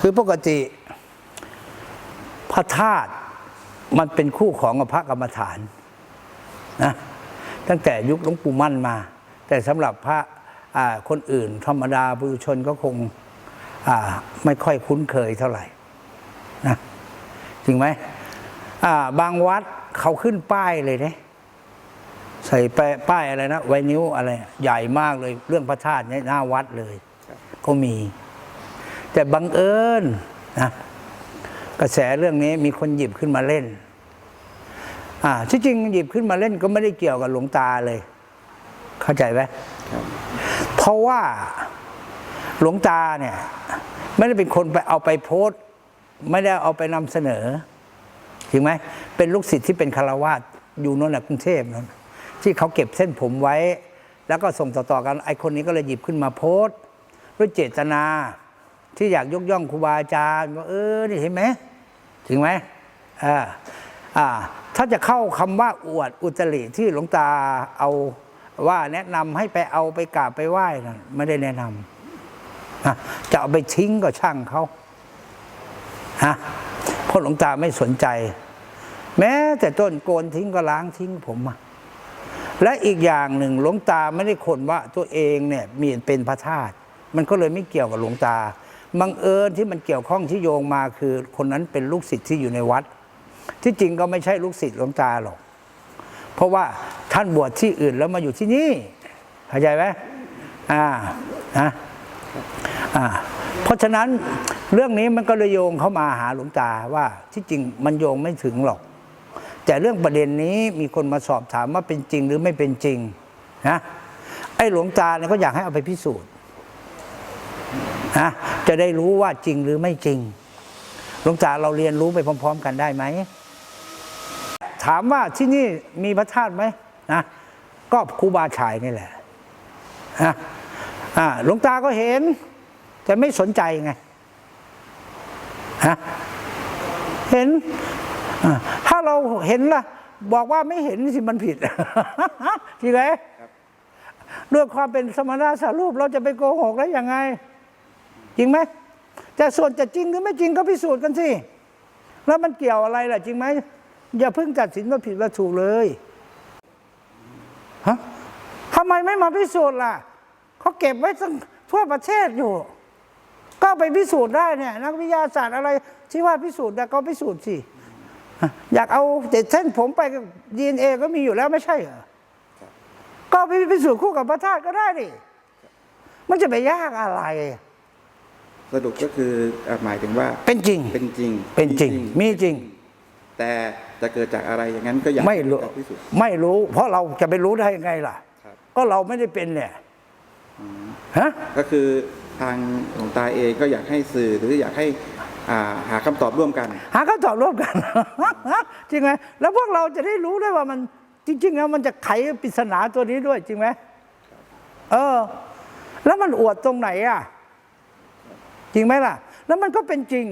คือปกติพระธาตุมันเป็นคู่ของพระกรรมฐานนะตั้งแต่ยุคหลวงปู่มั่นมา แต่สำหรับพระคนอื่น ธรรมดาบุรุชนก็คงไม่ค่อยคุ้นเคยเท่าไหร่นะจริงไหมบางวัดเขาขึ้นป้ายเลยเนี่ยใส่ปะป้ายอะไรนะไวนิ้วอะไร ใหญ่มากเลยเรื่องพระธาตุนี่หน้าวัดเลย ก็มี แต่บังเอิญนะกระแสเรื่องนี้มีคนหยิบขึ้นมาเล่น อ่าที่จริงหยิบขึ้นมาเล่นก็ไม่ได้เกี่ยวกับหลวงตาเลย เข้าใจไหมเพราะว่าหลวงตาเนี่ย ไม่ได้เป็นคนไปเอาไปโพสต์ ไม่ได้เอาไปนำเสนอจริงไหมเป็นลูกศิษย์ที่เป็นคารวาสอยู่โน่นนะกรุงเทพนั่นที่เขาเก็บเส้นผมไว้ แล้วก็ส่งต่อๆกันไอ้คนนี้ก็เลยหยิบขึ้นมาโพสต์ ด้วยเจตนา ที่อยากยกย่องครูบาอาจารย์ว่าเออนี่เห็นไหมถึงไหมอ่าอ่าถ้าจะเข้าคำว่าอวดอุตริที่หลวงตาเอาว่าแนะนำให้ไปเอาไปกราบไปไหว้นั่นไม่ได้แนะนำอะจะเอาไปทิ้งก็ช่างเขาฮะเพราะหลวงตาไม่สนใจ แม้แต่ต้นโกนทิ้งก็ล้างทิ้งผมอะและอีกอย่างหนึ่งหลวงตาไม่ได้คนว่าตัวเองเนี่ยมีเป็นพระธาตุมันก็เลยไม่เกี่ยวกับหลวงตา บังเอิญที่มันเกี่ยวข้องที่โยงมาคือ คนนั้นเป็นลูกศิษย์ที่อยู่ในวัด ที่จริงก็ไม่ใช่ลูกศิษย์หลวงตาหรอก เพราะว่าท่านบวชที่อื่นแล้วมาอยู่ที่นี่เข้าใจไหมอ่านะอ่าเพราะฉะนั้นเรื่องนี้มันก็เลยโยงเข้ามาหาหลวงตาว่าที่จริงมันโยงไม่ถึงหรอก แต่เรื่องประเด็นนี้มีคนมาสอบถามว่าเป็นจริงหรือไม่เป็นจริงนะไอ้หลวงตาเนี่ยก็อยากให้เอาไปพิสูจน์ นะจะได้รู้ว่าจริงหรือไม่จริงหลวงตาเราเรียนรู้ไปพร้อม ๆ กันได้ไหม ถามว่าที่นี่มีพระธาตุไหมนะก็ครูบาฉายนี่แหละนะอ่าหลวงตาก็เห็น แต่ไม่สนใจไงฮะเห็นอ่าถ้าเราเห็นล่ะ บอกว่าไม่เห็นสิมันผิดจริงไหมด้วยความเป็นสมณะสารูปเราจะไปโกหกได้ยังไง จริงไหมแต่ส่วนจะจริงหรือไม่จริงก็พิสูจน์กันสิแล้วมันเกี่ยวอะไรล่ะ จริงไหมอย่าเพิ่งตัดสินว่าผิดว่าถูกเลยฮะทำไมไม่มาพิสูจน์ล่ะเขาเก็บไว้ทั้งทั่วประเทศอยู่ ก็ไปพิสูจน์ได้เนี่ยนักวิทยาศาสตร์อะไรที่ว่าพิสูจน์ได้ก็พิสูจน์สิอยากเอาเด็ดเส้นผมไปดีเอ็นเอก็มีอยู่แล้วไม่ใช่เหรอก็ไปพิสูจน์คู่กับพระธาตุก็ได้ดิมันจะไปยากอะไร สรุปก็คือเอ่อหมายถึงว่าเป็นจริง เป็นจริงเป็นจริง มีจริง แต่จะเกิดจากอะไรอย่างนั้นก็อยากไม่รู้จะพิสูจน์ไม่รู้ เพราะเราจะไปรู้ได้ยังไงล่ะ ครับ ก็เราไม่ได้เป็นเนี่ยฮะ ก็คือทางหลวงตาเองก็อยากให้สื่อหรืออยากให้อ่าหาคำตอบร่วมกัน หาคำตอบร่วมกัน จริงไหมแล้วพวกเราจะได้รู้ได้ว่ามันจริง ๆ แล้วมันจะไขปริศนาตัวนี้ด้วยจริงไหมเออ แล้วมันอวดตรงไหนอะ จริงไหมล่ะ แล้วมันก็เป็นจริง